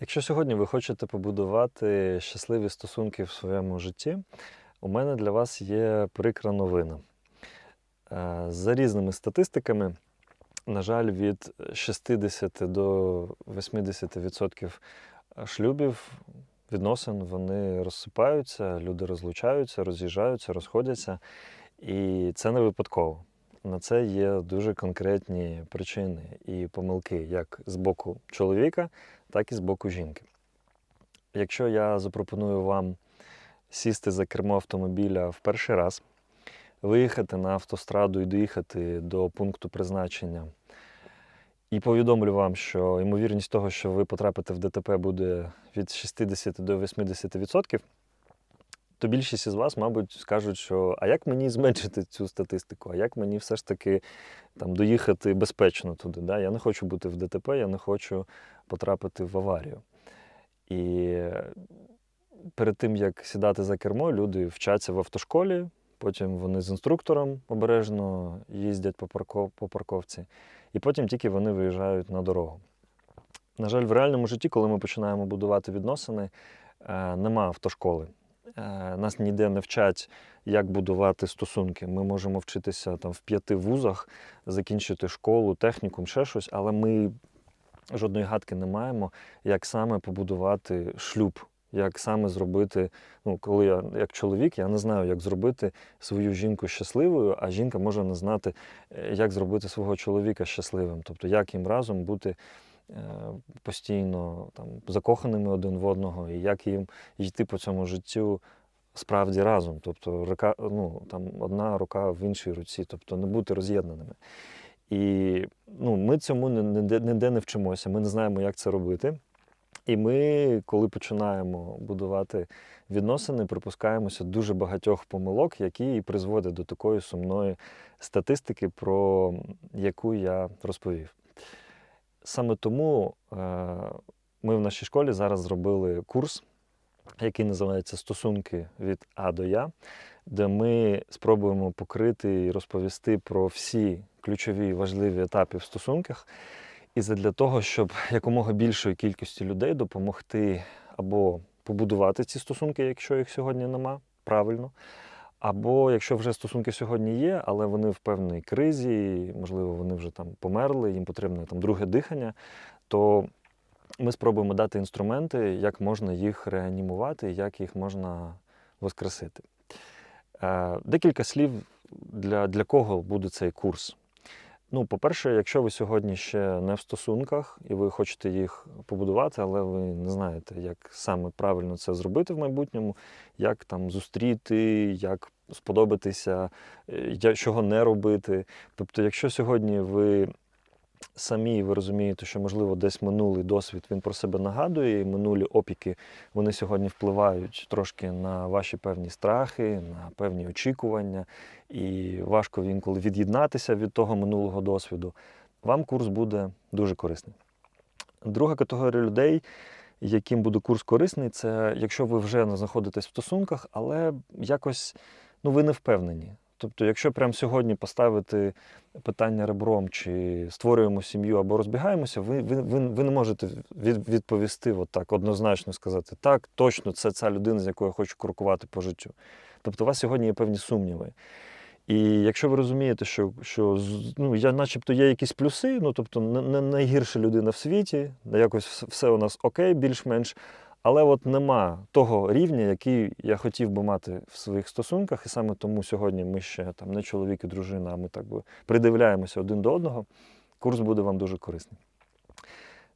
Якщо сьогодні ви хочете побудувати щасливі стосунки в своєму житті, у мене для вас є прикра новина. Е, За різними статистиками, на жаль, від 60 до 80% шлюбів, відносин вони розсипаються, люди розлучаються, роз'їжджаються, розходяться. І це не випадково. На це є дуже конкретні причини і помилки як з боку чоловіка, так і з боку жінки. Якщо я запропоную вам сісти за кермо автомобіля в перший раз, виїхати на автостраду і доїхати до пункту призначення, і повідомлю вам, що ймовірність того, що ви потрапите в ДТП, буде від 60 до 80%, то більшість із вас, мабуть, скажуть, що а як мені зменшити цю статистику, а як мені все ж таки там, доїхати безпечно туди. Да? Я не хочу бути в ДТП, я не хочу потрапити в аварію. І перед тим, як сідати за кермо, люди вчаться в автошколі, потім вони з інструктором обережно їздять по, парко, по парковці, і потім тільки вони виїжджають на дорогу. На жаль, в реальному житті, коли ми починаємо будувати відносини, е, нема автошколи. Е, Нас ніде не вчать, як будувати стосунки. Ми можемо вчитися там в п'яти вузах, закінчити школу, технікум, ще щось, але ми жодної гадки не маємо, як саме побудувати шлюб, як саме зробити. Ну, коли я як чоловік, я не знаю, як зробити свою жінку щасливою, а жінка може не знати, е, як зробити свого чоловіка щасливим. Тобто, як їм разом бути постійно там, закоханими один в одного, і як їм йти по цьому життю справді разом. Тобто рука, ну, там, одна рука в іншій руці, тобто не бути роз'єднаними. І ну, ми цьому ніде, ніде не вчимося, ми не знаємо, як це робити. І ми, коли починаємо будувати відносини, припускаємося дуже багатьох помилок, які і призводять до такої сумної статистики, про яку я розповів. Саме тому е, ми в нашій школі зараз зробили курс, який називається Стосунки від А до Я, де ми спробуємо покрити і розповісти про всі ключові важливі етапи в стосунках. І для того, щоб якомога більшої кількості людей допомогти або побудувати ці стосунки, якщо їх сьогодні нема, правильно. Або якщо вже стосунки сьогодні є, але вони в певній кризі, можливо, вони вже там померли, їм потрібне там друге дихання, то ми спробуємо дати інструменти, як можна їх реанімувати, як їх можна воскресити. Е, Декілька слів для, для кого буде цей курс. Ну, по-перше, якщо ви сьогодні ще не в стосунках і ви хочете їх побудувати, але ви не знаєте, як саме правильно це зробити в майбутньому, як там зустріти, як сподобатися, е, чого не робити. Тобто, якщо сьогодні ви самі ви розумієте, що можливо десь минулий досвід він про себе нагадує, і минулі опіки вони сьогодні впливають трошки на ваші певні страхи, на певні очікування, і важко інколи від'єднатися від того минулого досвіду. Вам курс буде дуже корисний. Друга категорія людей, яким буде курс корисний, це якщо ви вже не знаходитесь в стосунках, але якось ну, ви не впевнені. Тобто, якщо прямо сьогодні поставити питання ребром, чи створюємо сім'ю або розбігаємося, ви, ви, ви, ви не можете від, відповісти от так, однозначно сказати, так, точно, це ця людина, з якою я хочу крокувати по життю. Тобто, у вас сьогодні є певні сумніви. І якщо ви розумієте, що, що ну, я начебто є якісь плюси, ну тобто не, найгірша людина в світі, якось все у нас окей, більш-менш, але от нема того рівня, який я хотів би мати в своїх стосунках, і саме тому сьогодні ми ще там не чоловік і дружина, а ми так би придивляємося один до одного. Курс буде вам дуже корисний.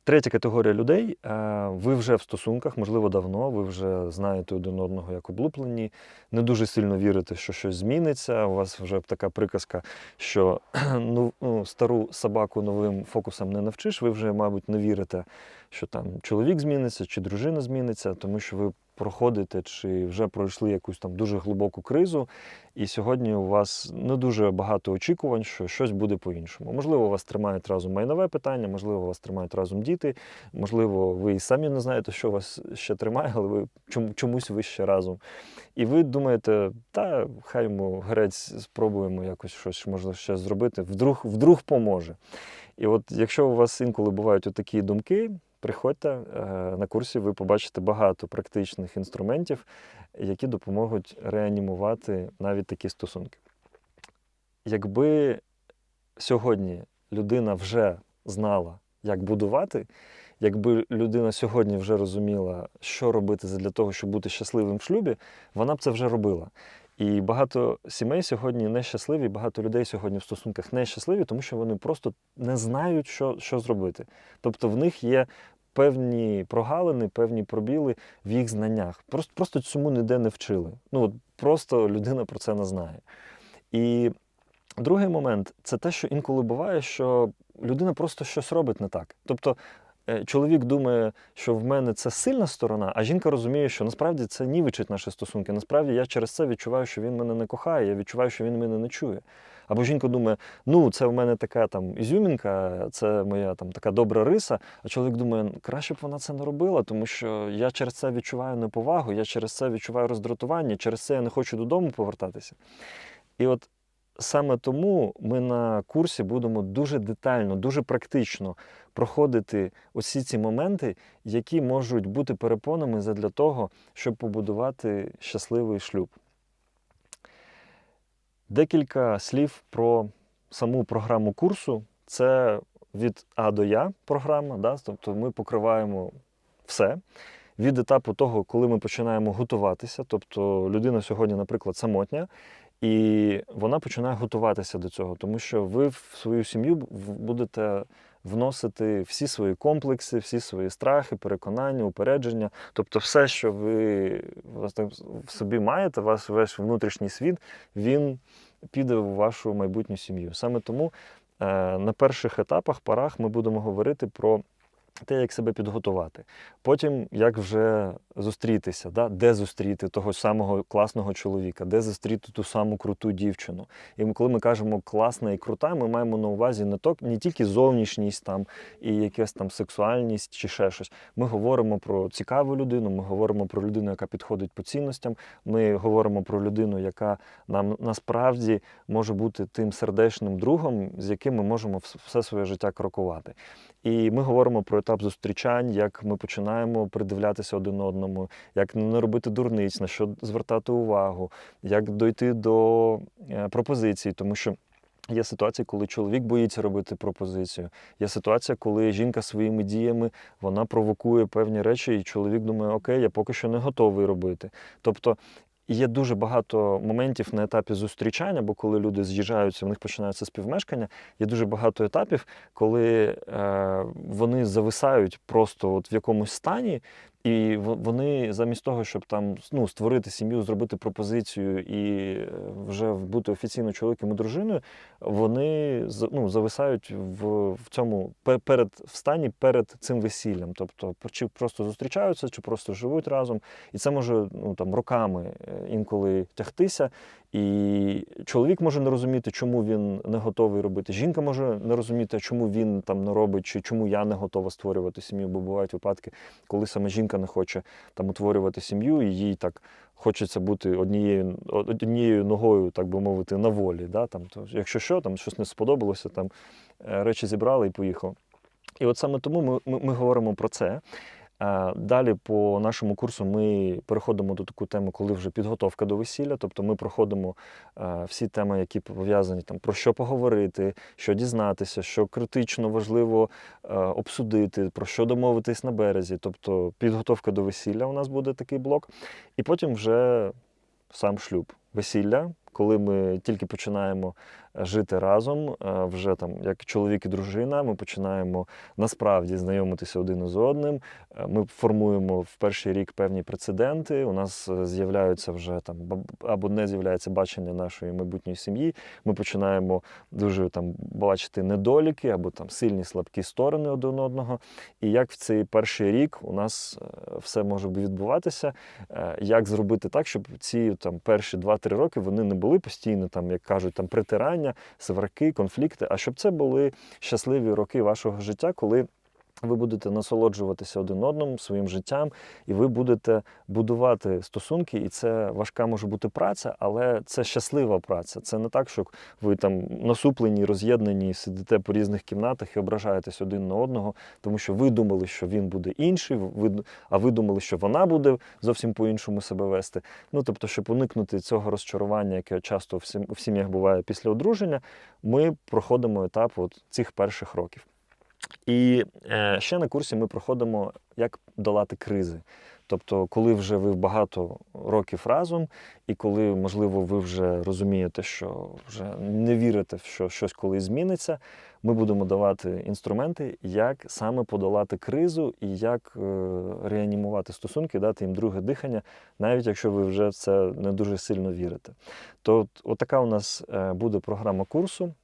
Третя категорія людей. е, Ви вже в стосунках, можливо, давно, ви вже знаєте один одного як облуплені, не дуже сильно вірите, що щось зміниться. У вас вже така приказка, що ну, ну, стару собаку новим фокусом не навчиш. Ви вже, мабуть, не вірите, що там чоловік зміниться чи дружина зміниться, тому що ви проходите чи вже пройшли якусь там дуже глибоку кризу, і сьогодні у вас не дуже багато очікувань, що щось буде по-іншому. Можливо, вас тримають разом майнове питання, можливо, вас тримають разом діти, можливо, ви і самі не знаєте, що вас ще тримає, але ви чомусь ви ще разом. І ви думаєте, та хай йому грець спробуємо якось щось може ще зробити, вдруг, вдруг поможе. І от якщо у вас інколи бувають такі думки, приходьте е, на курсі, ви побачите багато практичних інструментів, які допоможуть реанімувати навіть такі стосунки. Якби сьогодні людина вже знала, як будувати, якби людина сьогодні вже розуміла, що робити для того, щоб бути щасливим в шлюбі, вона б це вже робила. І багато сімей сьогодні нещасливі, багато людей сьогодні в стосунках нещасливі, тому що вони просто не знають, що, що зробити. Тобто в них є певні прогалини, певні пробіли в їх знаннях. Просто, просто цьому ніде не вчили. Ну, от просто людина про це не знає. І другий момент це те, що інколи буває, що людина просто щось робить не так. Тобто чоловік думає, що в мене це сильна сторона, а жінка розуміє, що насправді це нівечить наші стосунки. Насправді я через це відчуваю, що він мене не кохає, я відчуваю, що він мене не чує. Або жінка думає, ну це в мене така там ізюмінка, це моя там така добра риса. А чоловік думає, краще б вона це не робила, тому що я через це відчуваю неповагу, я через це відчуваю роздратування, через це я не хочу додому повертатися. І от саме тому ми на курсі будемо дуже детально, дуже практично проходити усі ці моменти, які можуть бути перепонами для того, щоб побудувати щасливий шлюб. Декілька слів про саму програму курсу. Це від А до Я програма, да? тобто ми покриваємо все. Від етапу того, коли ми починаємо готуватися, тобто людина сьогодні, наприклад, самотня, і вона починає готуватися до цього, тому що ви в свою сім'ю будете вносити всі свої комплекси, всі свої страхи, переконання, упередження. Тобто, все, що ви в собі маєте, ваш весь внутрішній світ, він піде в вашу майбутню сім'ю. Саме тому е, на перших етапах, парах, ми будемо говорити про те, як себе підготувати. Потім, як вже зустрітися, да? де зустріти того самого класного чоловіка, де зустріти ту саму круту дівчину. І коли ми кажемо класна і крута, ми маємо на увазі не то, не тільки зовнішність там і якась там сексуальність чи ще щось. Ми говоримо про цікаву людину, ми говоримо про людину, яка підходить по цінностям. Ми говоримо про людину, яка нам насправді може бути тим сердечним другом, з яким ми можемо все своє життя крокувати. І ми говоримо про етап зустрічань, як ми починаємо придивлятися один одному, як не робити дурниць, на що звертати увагу, як дойти до е, пропозиції, тому що. Є ситуація, коли чоловік боїться робити пропозицію. Є ситуація, коли жінка своїми діями вона провокує певні речі, і чоловік думає, окей, я поки що не готовий робити. Тобто є дуже багато моментів на етапі зустрічання, бо коли люди з'їжджаються, в них починається співмешкання. Є дуже багато етапів, коли е, вони зависають просто от в якомусь стані, і вони замість того, щоб там ну, створити сім'ю, зробити пропозицію і е, вже бути офіційно чоловіком і дружиною, вони ну, зависають в в цьому перед в стані перед цим весіллям. Тобто, чи просто зустрічаються, чи просто живуть разом. І це може ну, там, роками е, інколи тягтися. І чоловік може не розуміти, чому він не готовий робити. Жінка може не розуміти, чому він там не робить, чи чому я не готова створювати сім'ю, бо бувають випадки, коли саме жінка не хоче там утворювати сім'ю, і їй так хочеться бути однією однією ногою, так би мовити, на волі. Да? Там, то, Якщо що, там щось не сподобалося, там е, речі зібрали і поїхав. І от саме тому ми, ми, ми говоримо про це. Далі по нашому курсу ми переходимо до таку тему, коли вже підготовка до весілля. Тобто ми проходимо всі теми, які пов'язані там про що поговорити, що дізнатися, що критично важливо обсудити, про що домовитись на березі. Тобто підготовка до весілля у нас буде такий блок. І потім вже сам шлюб. Весілля, коли ми тільки починаємо жити разом, е, вже там як чоловік і дружина. Ми починаємо насправді знайомитися один із одним. Е, ми формуємо в перший рік певні прецеденти. У нас е, з'являються вже там або не з'являється бачення нашої майбутньої сім'ї. Ми починаємо дуже там бачити недоліки або там сильні слабкі сторони один одного. І як в цей перший рік у нас все може відбуватися, як зробити так, щоб ці там перші 2-3 роки вони не були постійно, там як кажуть, там притирання, сварки, конфлікти, а щоб це були щасливі роки вашого життя, коли Ви будете насолоджуватися один одним своїм життям, і ви будете будувати стосунки. І це важка може бути праця, але це щаслива праця. Це не так, що ви там насуплені, роз'єднані, сидите по різних кімнатах і ображаєтесь один на одного, тому що ви думали, що він буде інший, ви, а ви думали, що вона буде зовсім по-іншому себе вести. Ну тобто, щоб уникнути цього розчарування, яке часто в сім'ях буває після одруження, ми проходимо етап от цих перших років. І е, ще на курсі ми проходимо, як долати кризи. Тобто, коли вже ви багато років разом, і коли, можливо, ви вже розумієте, що вже не вірите, що щось колись зміниться, ми будемо давати інструменти, як саме подолати кризу і як е, реанімувати стосунки, дати їм друге дихання, навіть якщо ви вже в це не дуже сильно вірите. То от, от у нас е, буде програма курсу.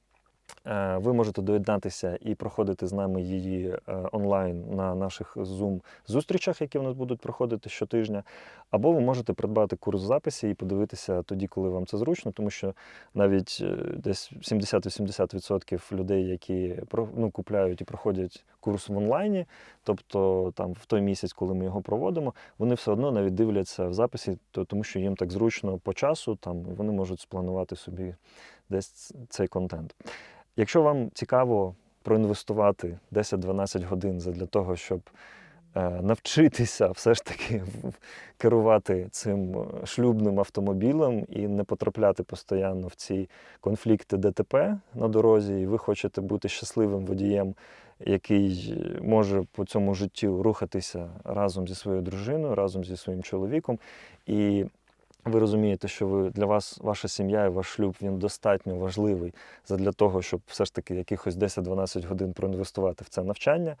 Е, Ви можете доєднатися і проходити з нами її е, онлайн на наших Zoom-зустрічах, які в нас будуть проходити щотижня. Або ви можете придбати курс записі і подивитися тоді, коли вам це зручно, тому що навіть е, десь 70-80% людей, які ну, купляють і проходять курс в онлайні, тобто там в той місяць, коли ми його проводимо, вони все одно навіть дивляться в записі, то- тому що їм так зручно по часу, там вони можуть спланувати собі десь цей контент. Якщо вам цікаво проінвестувати 10-12 годин для того, щоб е, навчитися все ж таки керувати цим е, шлюбним автомобілем і не потрапляти постійно в ці конфлікти ДТП на дорозі, і ви хочете бути щасливим водієм, який може по цьому життю рухатися разом зі своєю дружиною, разом зі своїм чоловіком. І ви розумієте, що ви для вас ваша сім'я і ваш шлюб він достатньо важливий для того, щоб все ж таки якихось 10-12 годин проінвестувати в це навчання.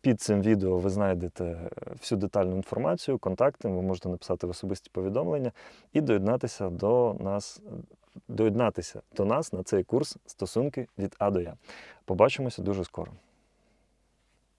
Під цим відео ви знайдете е, всю детальну інформацію, контакти. Ви можете написати в особисті повідомлення і доєднатися до нас, доєднатися до нас на цей курс стосунки від А до Я. Побачимося дуже скоро.